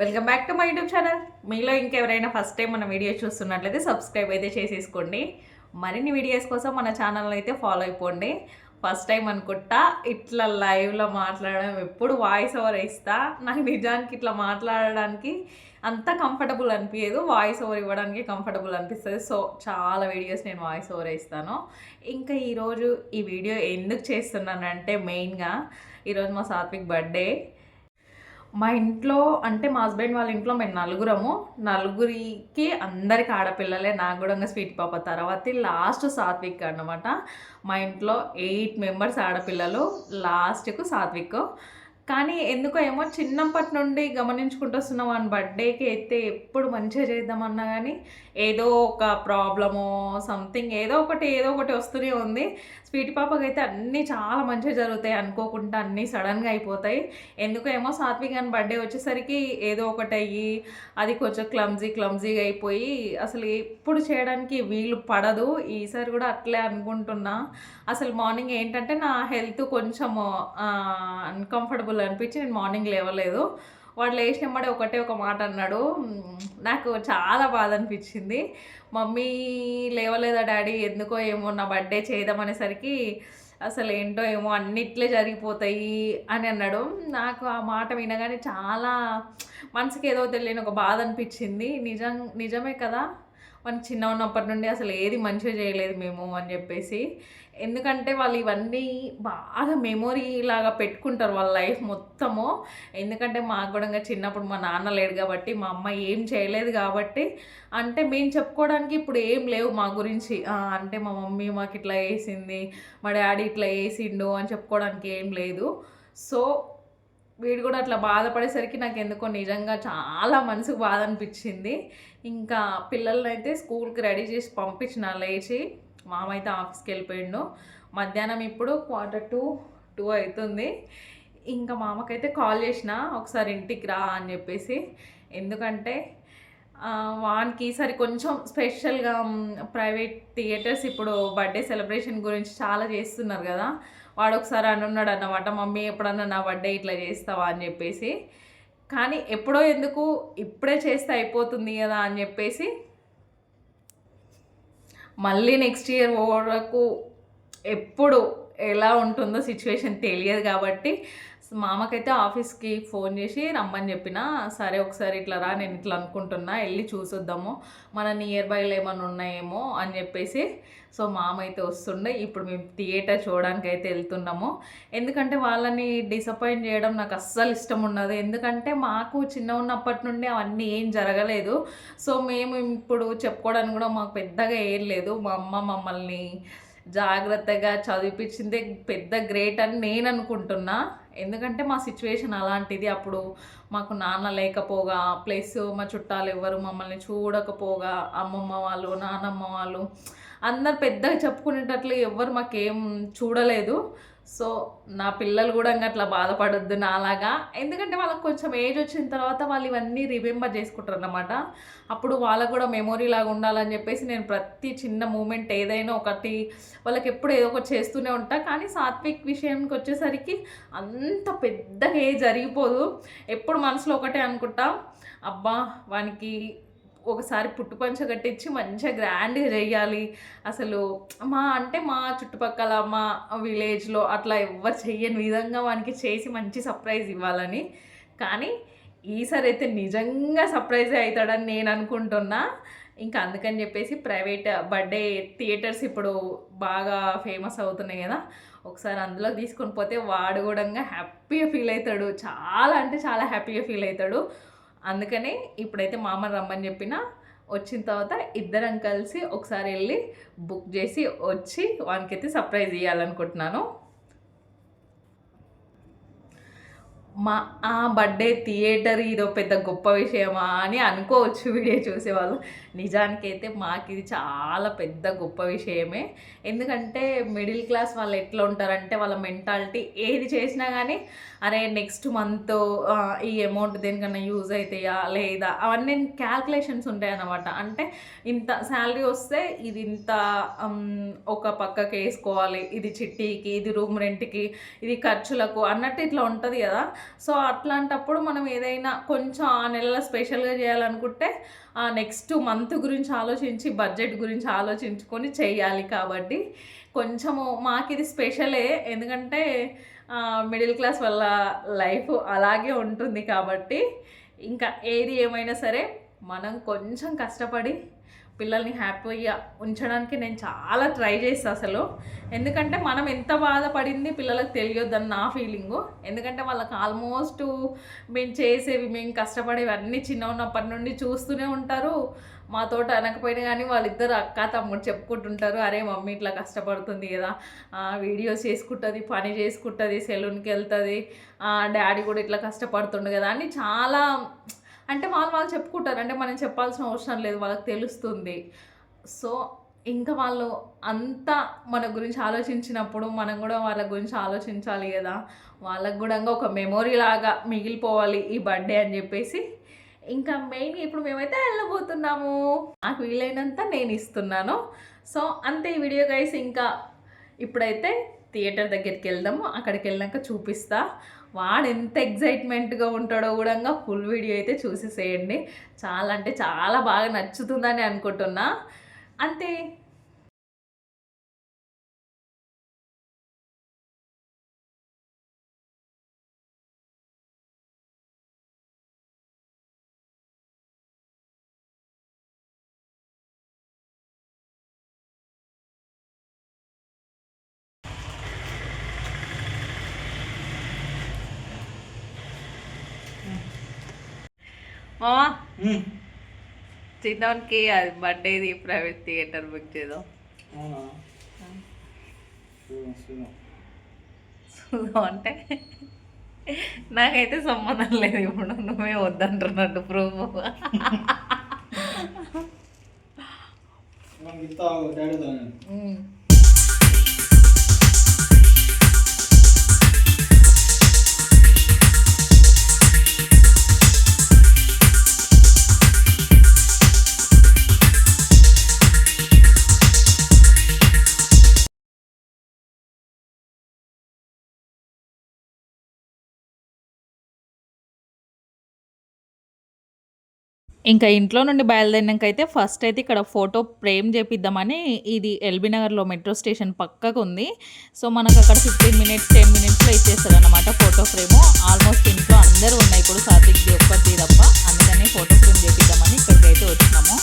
Welcome back to my YouTube channel. మీలో ఇంకెవరైనా first time మన వీడియో చూస్తున్నట్లయితే సబ్స్క్రైబ్ అయితే చేసేసుకోండి. మరిన్ని వీడియోస్ కోసం మన ఛానల్ అయితే ఫాలో అయిపోండి. ఫస్ట్ టైం అనుకుంటా ఇట్లా లైవ్లో మాట్లాడడం ఎప్పుడు వాయిస్ ఓవర్ ఇస్తా. నాకు నిజానికి ఇట్లా మాట్లాడడానికి అంత కంఫర్టబుల్ అనిపించదు వాయిస్ ఓవర్ ఇవ్వడానికి కంఫర్టబుల్ అనిపిస్తుంది. సో చాలా వీడియోస్ నేను వాయిస్ ఓవర్ ఇస్తాను. ఇంకా ఈరోజు ఈ వీడియో ఎందుకు చేస్తున్నానంటే మెయిన్గా ఈరోజు మా సాత్విక్ బర్త్డే మా ఇంట్లో అంటే మా హస్బెండ్ వాళ్ళ ఇంట్లో మేము నలుగురము. నలుగురికి అందరికి ఆడపిల్లలే. నాకు కూడా ఇంకా స్వీట్ పాప తర్వాత లాస్ట్ సాత్విక్ అన్నమాట. మా ఇంట్లో ఎయిట్ మెంబర్స్ ఆడపిల్లలు. లాస్ట్కు సాత్విక్. కానీ ఎందుకో ఏమో చిన్నప్పటి నుండి గమనించుకుంటూ వస్తున్నాం. అని బర్త్డేకి అయితే ఎప్పుడు మంచిగా చేద్దామన్నా కానీ ఏదో ఒక ప్రాబ్లము సంథింగ్ ఏదో ఒకటి ఏదో ఒకటి వస్తూనే ఉంది. స్వీట్ పాపకి అయితే అన్నీ చాలా మంచిగా జరుగుతాయి. అనుకోకుండా అన్నీ సడన్గా అయిపోతాయి. ఎందుకో ఏమో సాత్విక్ అని బర్త్డే వచ్చేసరికి ఏదో ఒకటి అయ్యి అది కొంచెం క్లమ్జీ క్లమ్జీగా అయిపోయి అసలు ఎప్పుడు చేయడానికి వీలు పడదు. ఈసారి కూడా అట్లే అనుకుంటున్నా. అసలు మార్నింగ్ ఏంటంటే నా హెల్త్ కొంచెం అన్కంఫర్టబుల్ అనిపించి నేను మార్నింగ్ లేవలేదు. వాడు లేచినమ్మడే ఒకటే ఒక మాట అన్నాడు. నాకు చాలా బాధ అనిపించింది. మమ్మీ లేవలేదా డాడీ? ఎందుకో ఏమో నా బర్త్డే చేద్దామనేసరికి అసలు ఏంటో ఏమో అన్నిట్లే జరిగిపోతాయి అని అన్నాడు. నాకు ఆ మాట వినగానే చాలా మనసుకి ఏదో తెలియని ఒక బాధ అనిపించింది. నిజం నిజమే కదా? మన చిన్న ఉన్నప్పటి నుండి అసలు ఏది మంచిగా చేయలేదు మేము అని చెప్పేసి ఎందుకంటే వాళ్ళు ఇవన్నీ బాగా మెమొరీ లాగా పెట్టుకుంటారు వాళ్ళ లైఫ్ మొత్తము. ఎందుకంటే మాకు కూడా ఇంకా చిన్నప్పుడు మా నాన్న లేడు కాబట్టి మా అమ్మ ఏం చేయలేదు కాబట్టి అంటే మేము చెప్పుకోవడానికి ఇప్పుడు ఏం లేవు మా గురించి. అంటే మా మమ్మీ మాకు ఇట్లా వేసింది మా డాడీ ఇట్లా వేసిండు అని చెప్పుకోవడానికి ఏం లేదు. సో వీడు కూడా అట్లా బాధపడేసరికి నాకు ఎందుకో నిజంగా చాలా మనసుకు బాధ అనిపించింది. ఇంకా పిల్లల్ని అయితే స్కూల్కి రెడీ చేసి పంపించిన లేచి మామ అయితే ఆఫీస్కి వెళ్ళిపోయిండు. మధ్యాహ్నం ఇప్పుడు క్వార్టర్ టు టూ అవుతుంది ఇంకా మామకైతే కాల్ చేసిన ఒకసారి ఇంటికి రా అని చెప్పేసి. ఎందుకంటే వానికి ఈసారి కొంచెం స్పెషల్గా ప్రైవేట్ థియేటర్స్ ఇప్పుడు బర్త్డే సెలబ్రేషన్ గురించి చాలా చేస్తున్నారు కదా. వాడు ఒకసారి అని ఉన్నాడు అన్నమాట మమ్మీ ఎప్పుడన్నా నా బర్త్డే ఇట్లా చేస్తావా? అని చెప్పేసి. కానీ ఎప్పుడో ఎందుకు ఇప్పుడే చేస్తే అయిపోతుంది కదా అని చెప్పేసి మళ్ళీ నెక్స్ట్ ఇయర్ వరకు ఎప్పుడు ఎలా ఉంటుందో సిచ్యువేషన్ తెలియదు కాబట్టి మామకైతే ఆఫీస్కి ఫోన్ చేసి రమ్మని చెప్పిన సరే ఒకసారి ఇట్లా రా నేను ఇట్లా అనుకుంటున్నా వెళ్ళి చూసొద్దాము మన నియర్ బైలో ఏమైనా ఉన్నాయేమో అని చెప్పేసి సో మామ అయితే వస్తుండే ఇప్పుడు మేము థియేటర్ చూడడానికి అయితే వెళ్తున్నాము. ఎందుకంటే వాళ్ళని డిసప్పాయింట్ చేయడం నాకు అస్సలు ఇష్టం ఉండదు. ఎందుకంటే మాకు చిన్న ఉన్నప్పటి నుండి అవన్నీ ఏం జరగలేదు. సో మేము ఇప్పుడు చెప్పుకోవడానికి కూడా మాకు పెద్దగా ఏం లేదు. మా అమ్మ మమ్మల్ని జాగ్రత్తగా చదివిపించిందే పెద్ద గ్రేట్ అని నేను అనుకుంటున్నా. ఎందుకంటే మా సిచ్యువేషన్ అలాంటిది అప్పుడు మాకు నాన్న లేకపోగా ప్లస్ మా చుట్టాలు ఎవరు మమ్మల్ని చూడకపోగా అమ్మమ్మ వాళ్ళు నానమ్మ వాళ్ళు అందరు పెద్దగా చెప్పుకునేటట్లు ఎవరు మాకేం చూడలేదు. సో నా పిల్లలు కూడా ఇంకా అట్లా బాధపడొద్దు నాలాగా. ఎందుకంటే వాళ్ళకి కొంచెం ఏజ్ వచ్చిన తర్వాత వాళ్ళు ఇవన్నీ రిమెంబర్ చేసుకుంటారు అన్నమాట అప్పుడు వాళ్ళకు కూడా మెమొరీ లాగా ఉండాలని చెప్పేసి నేను ప్రతి చిన్న మూమెంట్ ఏదైనా ఒకటి వాళ్ళకి ఎప్పుడు ఏదో ఒకటి చేస్తూనే ఉంటా. కానీ సాత్విక్ విషయానికి వచ్చేసరికి అంత పెద్దగా ఏ జరిగిపోదు. ఎప్పుడు మనసులో ఒకటే అనుకుంటా అబ్బా వానికి ఒకసారి పుట్టుపంచ కట్టించి మంచిగా గ్రాండ్గా చేయాలి అసలు మా అంటే మా చుట్టుపక్కల మా విలేజ్లో అట్లా ఎవ్వరు చెయ్యని విధంగా వానికి చేసి మంచి సర్ప్రైజ్ ఇవ్వాలని. కానీ ఈసారి అయితే నిజంగా సర్ప్రైజ్ అవుతాడని నేను అనుకుంటున్నా. ఇంకా అందుకని చెప్పేసి ప్రైవేట్ బర్త్డే థియేటర్స్ ఇప్పుడు బాగా ఫేమస్ అవుతున్నాయి కదా. ఒకసారి అందులో తీసుకొని పోతే వాడు కూడా హ్యాపీగా ఫీల్ అవుతాడు. చాలా అంటే చాలా హ్యాపీగా ఫీల్ అవుతాడు. అందుకనే ఇప్పుడైతే మామ రమ్మని చెప్పిన వచ్చిన తర్వాత ఇద్దరం కలిసి ఒకసారి వెళ్ళి బుక్ చేసి వచ్చి వానికైతే సర్ప్రైజ్ ఇవ్వాలనుకుంటున్నాను మా ఆ బర్త్డే థియేటర్ ఇదో పెద్ద గొప్ప విషయమా అని అనుకోవచ్చు వీడియో చూసేవాళ్ళు. నిజానికైతే మాకు ఇది చాలా పెద్ద గొప్ప విషయమే. ఎందుకంటే మిడిల్ క్లాస్ వాళ్ళు ఎట్లా ఉంటారంటే వాళ్ళ మెంటాలిటీ ఏది చేసినా కానీ అరే నెక్స్ట్ మంత్ ఈ అమౌంట్ దేనికన్నా యూజ్ అవుతాయా లేదా అవన్నీ క్యాల్కులేషన్స్ ఉంటాయన్నమాట అంటే ఇంత శాలరీ వస్తే ఇది ఇంత ఒక పక్కకి వేసుకోవాలి ఇది చిట్టీకి ఇది రూమ్ రెంట్కి ఇది ఖర్చులకు అన్నట్టు ఇట్లా ఉంటుంది కదా. సో అట్లాంటప్పుడు మనం ఏదైనా కొంచెం ఆ నెలలో స్పెషల్గా చేయాలనుకుంటే ఆ నెక్స్ట్ మంత్ గురించి ఆలోచించి బడ్జెట్ గురించి ఆలోచించుకొని చేయాలి కాబట్టి కొంచెము మాకు ఇది స్పెషలే. ఎందుకంటే మిడిల్ క్లాస్ వల్ల లైఫ్ అలాగే ఉంటుంది కాబట్టి ఇంకా ఏది ఏమైనా సరే మనం కొంచెం కష్టపడి పిల్లల్ని హ్యాపీగా ఉంచడానికి నేను చాలా ట్రై చేస్తాను అసలు. ఎందుకంటే మనం ఎంత బాధపడింది పిల్లలకు తెలియొద్దని నా ఫీలింగు. ఎందుకంటే వాళ్ళకి ఆల్మోస్ట్ మేము చేసేవి మేము కష్టపడేవి అన్నీ చిన్న ఉన్నప్పటి నుండి చూస్తూనే ఉంటారు. మాతోట అనకపోయినా కానీ వాళ్ళిద్దరు అక్క తమ్ముడు చెప్పుకుంటుంటారు అరే మమ్మీ ఇట్లా కష్టపడుతుంది కదా. వీడియోస్ చేసుకుంటుంది పని చేసుకుంటుంది సెలూన్కి వెళ్తుంది. డాడీ కూడా ఇట్లా కష్టపడుతుండు కదా అని చాలా అంటే వాళ్ళు వాళ్ళు చెప్పుకుంటారు. అంటే మనం చెప్పాల్సిన అవసరం లేదు వాళ్ళకి తెలుస్తుంది. సో ఇంకా వాళ్ళు అంతా మన గురించి ఆలోచించినప్పుడు మనం కూడా వాళ్ళ గురించి ఆలోచించాలి కదా. వాళ్ళకు కూడా ఒక మెమొరీ లాగా మిగిలిపోవాలి ఈ బర్త్డే అని చెప్పేసి. ఇంకా మెయిన్ ఇప్పుడు మేమైతే వెళ్ళబోతున్నాము. నాకు వీలైనంత నేను ఇస్తున్నాను. సో అంతే ఈ వీడియో గైస్ ఇంకా ఇప్పుడైతే థియేటర్ దగ్గరికి వెళ్దాము. అక్కడికి వెళ్ళాక చూపిస్తా. వాడు ఎంత ఎగ్జైట్మెంట్గా ఉంటాడో కూడా ఫుల్ వీడియో అయితే చూసేసేయండి. చాలా అంటే చాలా బాగా నచ్చుతుందని అనుకుంటున్నా. అంతే. మామా చిన్నోనికి అది బర్త్డేది ప్రైవేట్ థియేటర్ బుక్ చేద్దాం. చూద్దాం అంటే? నాకైతే సంబంధం లేదు ఇప్పుడు నువ్వే వద్దంటున్నట్టు ప్రూఫ్ ఉమ్. ఇంకా ఇంట్లో నుండి బయలుదేరినాక అయితే ఫస్ట్ అయితే ఇక్కడ ఫోటో ఫ్రేమ్ చేపిద్దామని ఇది ఎల్బీ నగర్లో మెట్రో స్టేషన్ పక్కకు ఉంది సో మనకు అక్కడ ఫిఫ్టీన్ మినిట్స్ టెన్ మినిట్స్లో ఇచ్చేస్తారు అనమాట ఫోటో ఫ్రేము ఆల్మోస్ట్ ఇంట్లో అందరూ ఉన్నాయి ఇప్పుడు సాత్విక్ ఒక్కటి తప్ప అందుకని ఫోటో ఫ్రేమ్ చేపిద్దామని ఇక్కడికి అయితే వచ్చినాము.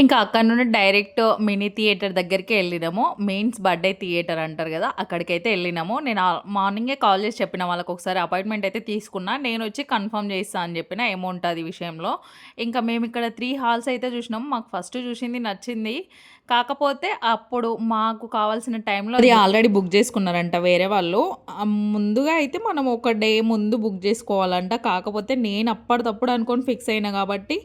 ఇంకా అక్కడ నుండి డైరెక్ట్ మినీ థియేటర్ దగ్గరికి వెళ్ళినాము. మెయిన్స్ బర్త్డే థియేటర్ అంటారు కదా అక్కడికైతే వెళ్ళినాము. నేను మార్నింగే కాల్ చేసి చెప్పిన వాళ్ళకి ఒకసారి అపాయింట్మెంట్ అయితే తీసుకున్నా. నేను వచ్చి కన్ఫర్మ్ చేస్తా అని చెప్పిన అమౌంట్ అది విషయంలో. ఇంకా మేము ఇక్కడ త్రీ హాల్స్ అయితే చూసినాము మాకు ఫస్ట్ చూసింది నచ్చింది. కాకపోతే అప్పుడు మాకు కావాల్సిన టైంలో అది ఆల్రెడీ బుక్ చేసుకున్నారంట వేరే వాళ్ళు. ముందుగా అయితే మనం ఒక డే ముందు బుక్ చేసుకోవాలంట. కాకపోతే నేను అప్పటిదప్పుడు అనుకొని ఫిక్స్ అయినా కాబట్టి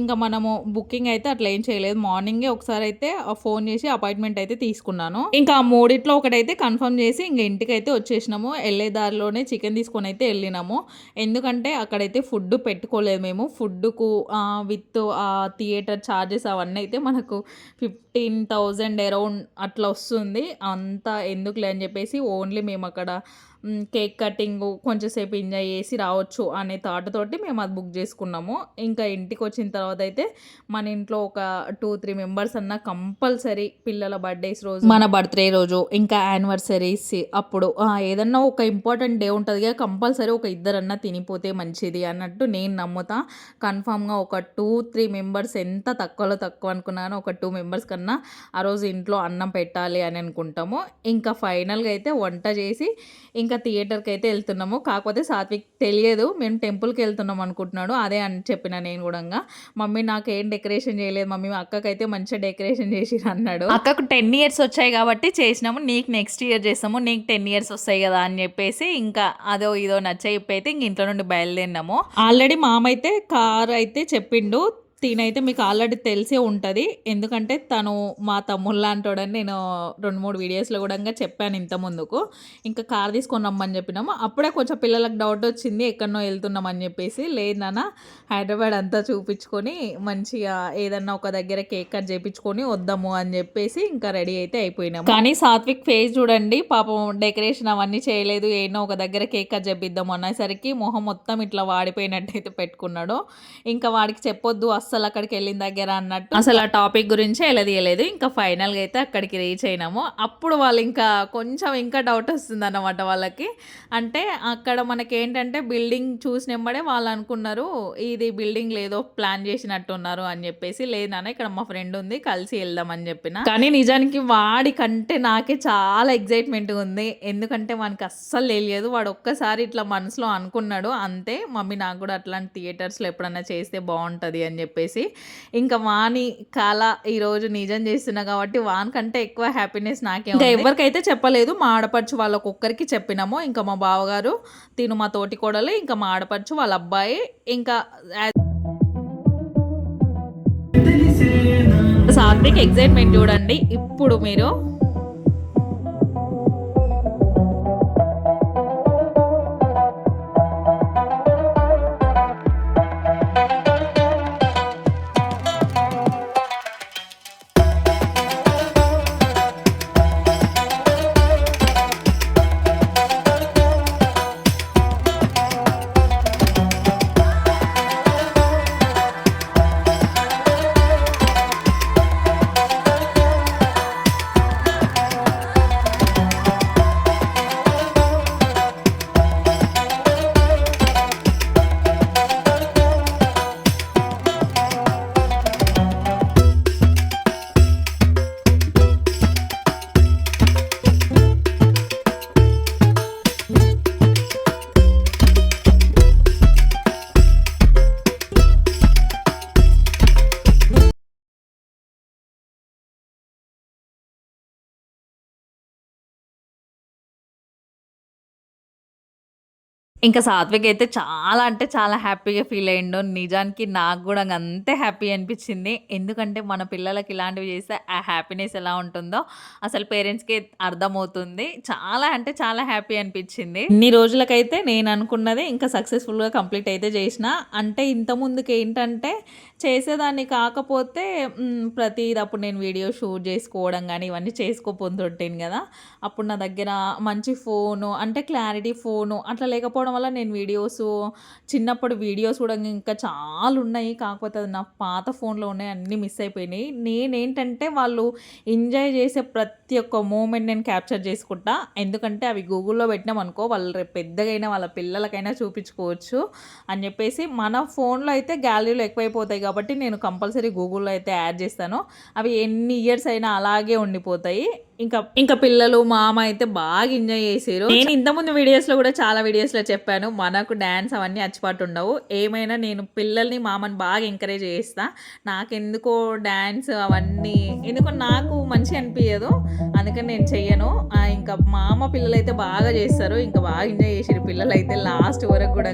ఇంకా మనము బుకింగ్ అయితే అట్లా ఏం చేయలేదు. మార్నింగే ఒకసారి అయితే ఫోన్ చేసి అపాయింట్మెంట్ అయితే తీసుకున్నాను. ఇంకా ఆ మూడిట్లో ఒకటైతే కన్ఫర్మ్ చేసి ఇంక ఇంటికి అయితే వచ్చేసినాము. వెళ్ళే దారిలోనే చికెన్ తీసుకొని అయితే వెళ్ళినాము. ఎందుకంటే అక్కడైతే ఫుడ్ పెట్టుకోలేదు మేము. ఫుడ్కు విత్ థియేటర్ ఛార్జెస్ అవన్నీ అయితే మనకు ఫిఫ్టీన్ థౌజండ్ అరౌండ్ అట్లా వస్తుంది. అంతా ఎందుకులే అని చెప్పేసి ఓన్లీ మేము అక్కడ కేక్ కటింగ్ కొంచెంసేపు ఎంజాయ్ చేసి రావచ్చు అనే థాట్ తోటి మేము అది బుక్ చేసుకున్నాము. ఇంకా ఇంటికి వచ్చిన తర్వాత అయితే మన ఇంట్లో ఒక టూ త్రీ మెంబర్స్ అన్న కంపల్సరీ పిల్లల బర్త్డేస్ రోజు. మన బర్త్డే రోజు ఇంకా యానివర్సరీస్ అప్పుడు ఏదన్నా ఒక ఇంపార్టెంట్ డే ఉంటుంది కదా కంపల్సరీ ఒక ఇద్దరన్నా తినిపోతే మంచిది అన్నట్టు నేను నమ్ముతా. కన్ఫామ్గా ఒక టూ త్రీ మెంబర్స్ ఎంత తక్కువలో తక్కువ అనుకున్నానో ఒక టూ మెంబర్స్ కన్నా ఆ రోజు ఇంట్లో అన్నం పెట్టాలి అని అనుకుంటాము. ఇంకా ఫైనల్గా అయితే వంట చేసి ఇంకా థియేటర్కి అయితే వెళ్తున్నాము. కాకపోతే సాత్విక్ తెలియదు. మేము టెంపుల్కి వెళ్తున్నాం అనుకుంటున్నాడు. అదే అని చెప్పిన నేను కూడా మమ్మీ నాకు ఏం డెకరేషన్ చేయలేదు. మమ్మీ అక్కకైతే మంచిగా డెకరేషన్ చేసి అన్నాడు. అక్కకు టెన్ ఇయర్స్ వచ్చాయి కాబట్టి చేసినాము. నీకు నెక్స్ట్ ఇయర్ చేస్తాము. నీకు టెన్ ఇయర్స్ వస్తాయి కదా అని చెప్పేసి ఇంకా అదో ఇదో నచ్చ అయితే ఇంక ఇంట్లో నుండి బయలుదేరినాము. ఆల్రెడీ మామైతే కార్ అయితే చెప్పిండు. తినైతే మీకు ఆల్రెడీ తెలిసే ఉంటుంది. ఎందుకంటే తను మా తమ్ముళ్ళ అంటాడని నేను రెండు మూడు వీడియోస్లో కూడా చెప్పాను ఇంత ముందుకు. ఇంకా కార్ తీసుకొని రమ్మని చెప్పినాము. అప్పుడే కొంచెం పిల్లలకు డౌట్ వచ్చింది ఎక్కడనో వెళ్తున్నామని చెప్పేసి. లేదన్న హైదరాబాద్ అంతా చూపించుకొని మంచిగా ఏదన్నా ఒక దగ్గర కేక్ కట్ చేయించుకొని వద్దాము అని చెప్పేసి ఇంకా రెడీ అయితే అయిపోయినాము. కానీ సాత్విక్ ఫేస్ చూడండి పాపం డెకరేషన్ అవన్నీ చేయలేదు. ఏనో ఒక దగ్గర కేక్ కట్ చేపిద్దాము అనేసరికి మొహం మొత్తం ఇట్లా వాడిపోయినట్టయితే పెట్టుకున్నాడు. ఇంకా వాడికి చెప్పొద్దు అస్సలు అక్కడికి వెళ్ళిన దగ్గర అన్నట్టు. అసలు ఆ టాపిక్ గురించి ఎలదీయలేదు ఇంకా ఫైనల్గా అయితే అక్కడికి రీచ్ అయినాము. అప్పుడు వాళ్ళు ఇంకా కొంచెం ఇంకా డౌట్ వస్తుంది అన్నమాట వాళ్ళకి. అంటే అక్కడ మనకి ఏంటంటే బిల్డింగ్ చూసినమ్మడే వాళ్ళు అనుకున్నారు ఇది బిల్డింగ్ లేదో ప్లాన్ చేసినట్టున్నారు అని చెప్పేసి. లేదన్న ఇక్కడ మా ఫ్రెండ్ ఉంది కలిసి వెళ్దాం అని చెప్పిన. కానీ నిజానికి వాడి కంటే నాకే చాలా ఎగ్జైట్మెంట్ ఉంది. ఎందుకంటే మనకి అస్సలు తెలియదు. వాడు ఒక్కసారి ఇట్లా మనసులో అనుకున్నాడు అంతే మమ్మీ నాకు కూడా అట్లాంటి థియేటర్స్లో ఎప్పుడన్నా చేస్తే బాగుంటుంది అని చెప్పి. చెప్పేసి ఇంకా వాని కళ ఈరోజు నిజం చేస్తున్నా కాబట్టి వాన్ కంటే ఎక్కువ హ్యాపీనెస్ నాకే ఇంకా ఎవరికైతే చెప్పలేదు మా ఆడపడుచు వాళ్ళకి ఒక్కరికి చెప్పినాము ఇంకా మా బావగారు తిను మా తోటి కోడలు ఇంకా మా ఆడపడుచు వాళ్ళ అబ్బాయి ఇంకా సాత్విక్ ఎగ్జైట్మెంట్ చూడండి. ఇప్పుడు మీరు ఇంకా సాత్విక్ అయితే చాలా అంటే చాలా హ్యాపీగా ఫీల్ అయ్యిండు. నిజానికి నాకు కూడా అంతే హ్యాపీ అనిపించింది. ఎందుకంటే మన పిల్లలకి ఇలాంటివి చేస్తే ఆ హ్యాపీనెస్ ఎలా ఉంటుందో అసలు పేరెంట్స్కి అర్థమవుతుంది. చాలా అంటే చాలా హ్యాపీ అనిపించింది. ఇన్ని రోజులకైతే నేను అనుకున్నది ఇంకా సక్సెస్ఫుల్గా కంప్లీట్ అయితే చేసిన. అంటే ఇంత ముందుకు ఏంటంటే చేసేదాన్ని కాకపోతే ప్రతిది అప్పుడు నేను వీడియో షూట్ చేసుకోవడం కానీ ఇవన్నీ చేసుకోపోతుంటాను కదా. అప్పుడు నా దగ్గర మంచి ఫోను అంటే క్లారిటీ ఫోను అట్లా లేకపోవడం వల్ల నేను వీడియోస్ చిన్నప్పుడు వీడియోస్ కూడా ఇంకా చాలా ఉన్నాయి. కాకపోతే అది నా పాత ఫోన్లో ఉన్నాయి అన్నీ మిస్ అయిపోయినాయి. నేనేంటంటే వాళ్ళు ఎంజాయ్ చేసే ప్రతి ఒక్క మూమెంట్ నేను క్యాప్చర్ చేసుకుంటా. ఎందుకంటే అవి గూగుల్లో పెట్టినాం అనుకో వాళ్ళు రేపు పెద్దగైనా వాళ్ళ పిల్లలకైనా చూపించుకోవచ్చు అని చెప్పేసి మన ఫోన్లో అయితే గ్యాలరీలో ఎక్కువైపోతాయి కాబట్టి నేను కంపల్సరీ గూగుల్లో అయితే యాడ్ చేస్తాను. అవి ఎన్ని ఇయర్స్ అయినా అలాగే ఉండిపోతాయి. ఇంకా ఇంకా పిల్లలు మామ అయితే బాగా ఎంజాయ్ చేసారు నేను ఇంతకుముందు వీడియోస్లో కూడా చాలా వీడియోస్లో చెప్పాను. మనకు డ్యాన్స్ అవన్నీ అచ్చిపాటు ఉండవు ఏమైనా నేను పిల్లల్ని మామని బాగా ఎంకరేజ్ చేస్తా. నాకెందుకో డ్యాన్స్ అవన్నీ. ఎందుకో నాకు మంచి అనిపించదు అందుకని నేను చెయ్యను. ఇంకా మామ పిల్లలు అయితే బాగా చేస్తారు. ఇంకా బాగా ఎంజాయ్ చేసారు పిల్లలు అయితే లాస్ట్ వరకు కూడా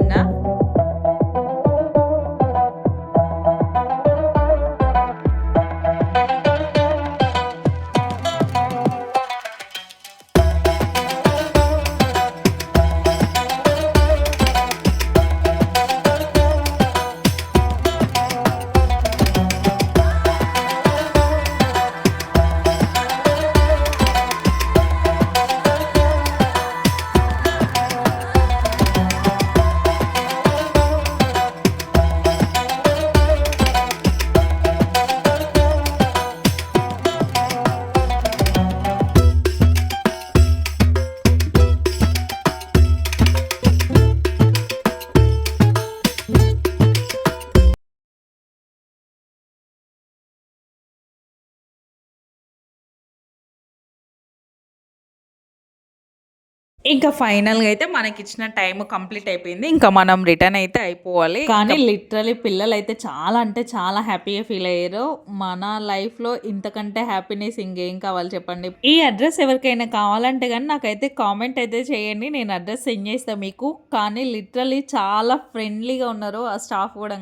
ఇంకా ఫైనల్గా అయితే మనకి ఇచ్చిన టైం కంప్లీట్ అయిపోయింది. ఇంకా మనం రిటర్న్ అయితే అయిపోవాలి. కానీ లిటరలీ పిల్లలు అయితే చాలా అంటే చాలా హ్యాపీగా ఫీల్ అయ్యారు. మన లైఫ్లో ఇంతకంటే హ్యాపీనెస్ ఇంకేం కావాలి చెప్పండి? ఈ అడ్రస్ ఎవరికైనా కావాలంటే కానీ నాకైతే కామెంట్ అయితే చేయండి. నేను అడ్రస్ సెండ్ చేస్తాను మీకు. కానీ లిటరలీ చాలా ఫ్రెండ్లీగా ఉన్నారు ఆ స్టాఫ్ కూడా.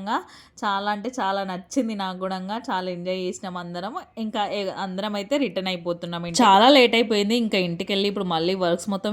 చాలా అంటే చాలా నచ్చింది నాకు కూడా. చాలా ఎంజాయ్ చేసినాం అందరం. ఇంకా అందరం అయితే రిటర్న్ అయిపోతున్నాం. చాలా లేట్ అయిపోయింది. ఇంకా ఇంటికి వెళ్ళి ఇప్పుడు మళ్ళీ వర్క్స్ మొత్తం